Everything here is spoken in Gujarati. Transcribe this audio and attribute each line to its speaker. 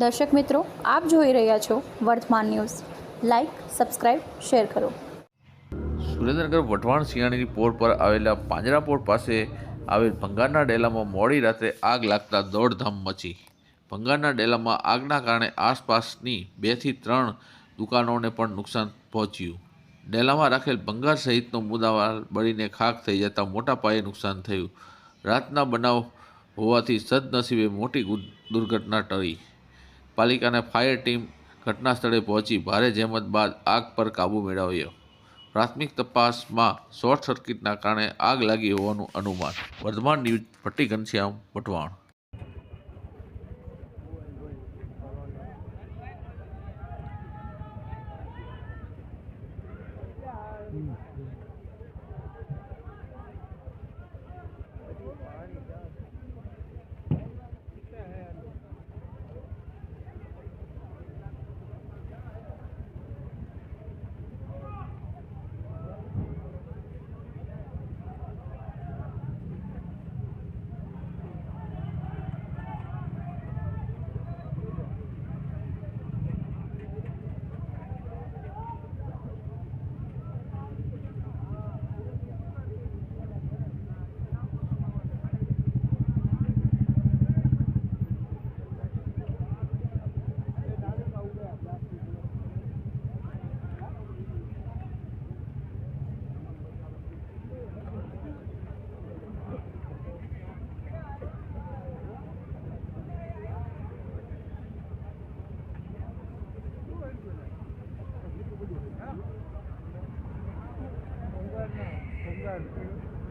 Speaker 1: દર્શક મિત્રો, આપ જોઈ રહ્યા છો વર્તમાન ન્યૂઝ. લાઇક સબસ્ક્રાઇબ શેર કરો.
Speaker 2: સુરેન્દ્રનગર વઢવાણ સિયાણીની પોર પર આવેલા પાંજરાપોળ પાસે આવેલ ભંગારના ડેલામાં મોડી રાત્રે આગ લાગતા દોડધામ મચી. ભંગારના ડેલામાં આગના કારણે આસપાસની બેથી ત્રણ દુકાનોને પણ નુકસાન પહોંચ્યું. ડેલામાં રાખેલ ભંગાર સહિતનો મુદ્દામાલ બળીને ખાખ થઈ જતાં મોટા પાયે નુકસાન થયું. રાતના બનાવ હોવાથી સદનસીબે મોટી દુર્ઘટના ટળી. પાલિકાને ફાયર ટીમ ઘટના સ્થળે પહોંચી ભારે જહેમત બાદ આગ પર કાબૂ મેળવ્યો. પ્રાથમિક તપાસમાં શોર્ટ સર્કિટના કારણે આગ લાગી હોવાનું અનુમાન. Vardhman news, Bhatti Ghanshyam Vatvan Mm-hmm. 그러면 건강